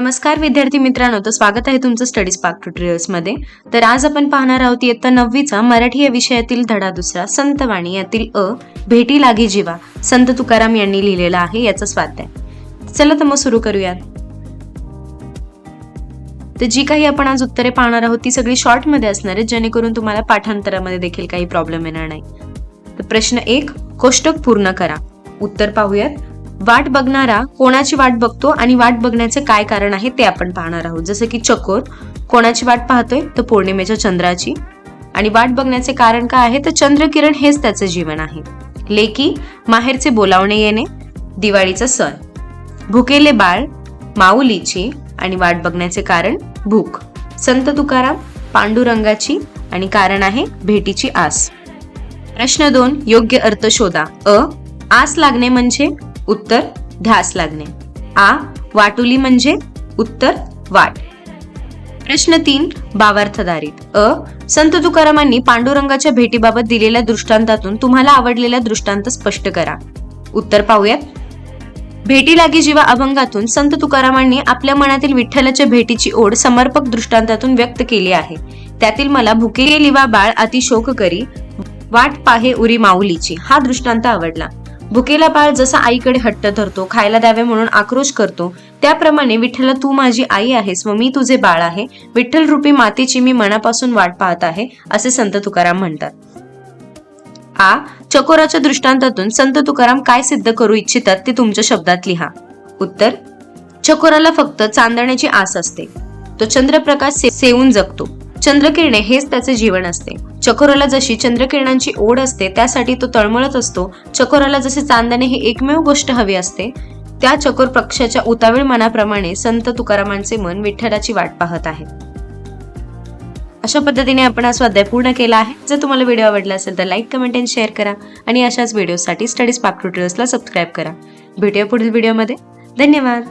नमस्कार विद्यार्थी मित्रांनो. तर स्वागत आहे तुमचं स्टडी स्पार्क ट्युटोरियल्समध्ये तर आज आपण पाहणार आहोत इयत्ता नववीचा मराठी या विषयातील धडा दुसरा संतवाणी. यातील अ भेटी लागी जीवा संत तुकाराम यांनी लिहिलेला आहे याचा स्वाध्याय. चला तर मग सुरू करूयात. तर जी काही आपण आज उत्तरे पाहणार आहोत ती सगळी शॉर्टमध्ये असणार आहेत जेणेकरून तुम्हाला पाठांतरामध्ये देखील काही प्रॉब्लेम येणार नाही. तर प्रश्न एक कोष्टक पूर्ण करा. उत्तर पाहूयात. वाट बघणारा कोणाची वाट बघतो आणि वाट बघण्याचे काय कारण आहे ते आपण पाहणार आहोत. जसं की चकोर कोणाची वाट पाहतोय? तर पौर्णिमेच्या चंद्राची. आणि वाट बघण्याचे कारण काय आहे? तर चंद्रकिरण हेच त्याचं जीवन आहे. लेकी माहेरचे बोलावणे येणे दिवाळीचा सण. भुकेले बाळ माऊलीची आणि वाट बघण्याचे कारण भूक. संत तुकाराम पांडुरंगाची आणि कारण आहे भेटीची आस. प्रश्न दोन योग्य अर्थ शोधा. अ आस लागणे म्हणजे? उत्तर ध्यास लागणे. आ. वाटुली म्हणजे उत्तर वाट. प्रश्न तीन. भावार्थधारित अ. संत तुकारामांनी पांडुरंगाच्या भेटीबाबत दिलेल्या दृष्टांतातून तुम्हाला आवडलेला दृष्टांत स्पष्ट करा. उत्तर पाहूयात. भेटी लागी जीवा अभंगातून संत तुकारामांनी आपल्या मनातील विठ्ठलाच्या भेटीची ओढ समर्पक दृष्टांतातून व्यक्त केली आहे. त्यातील मला भुके लिवा बाळ अति शोक करी वाट पाहे उरी माऊलीची हा दृष्टांत आवडला. भुकेला बाळ जसा आईकडे हट्ट धरतो खायला द्यावे म्हणून आक्रोश करतो त्याप्रमाणे विठ्ठला तू माझी आई आहेस व मी तुझे बाळ आहे. विठ्ठल रूपी मातेची मी मनापासून वाट पाहत आहे असे संत तुकाराम म्हणतात. आ चकोराच्या दृष्टांतातून संत तुकाराम काय सिद्ध करू इच्छितात ते तुमच्या शब्दात लिहा. उत्तर चकोराला फक्त चांदण्याची आस असते. तो चंद्रप्रकाश सेवून जगतो. चंद्रकिरणे हेच त्याचे जीवन असते. चकोराला जशी चंद्रकिरणांची ओढ असते त्यासाठी तो तळमळत असतो. चकोराला जसे चांदणे हे एकमेव गोष्ट हवी असते त्या चकोर पक्षाच्या उतावीळ मनाप्रमाणे संत तुकारामांचे मन विठ्ठलाची वाट पाहत आहे. अशा पद्धतीने आपण हा स्वाध्याय पूर्ण केला आहे. जर तुम्हाला व्हिडिओ आवडला असेल तर लाईक कमेंट अँड शेअर करा आणि अशाच व्हिडिओसाठी स्टडीज पाप ट्युटोरियल्सला सबस्क्राईब करा. भेटूया पुढील व्हिडिओमध्ये. धन्यवाद.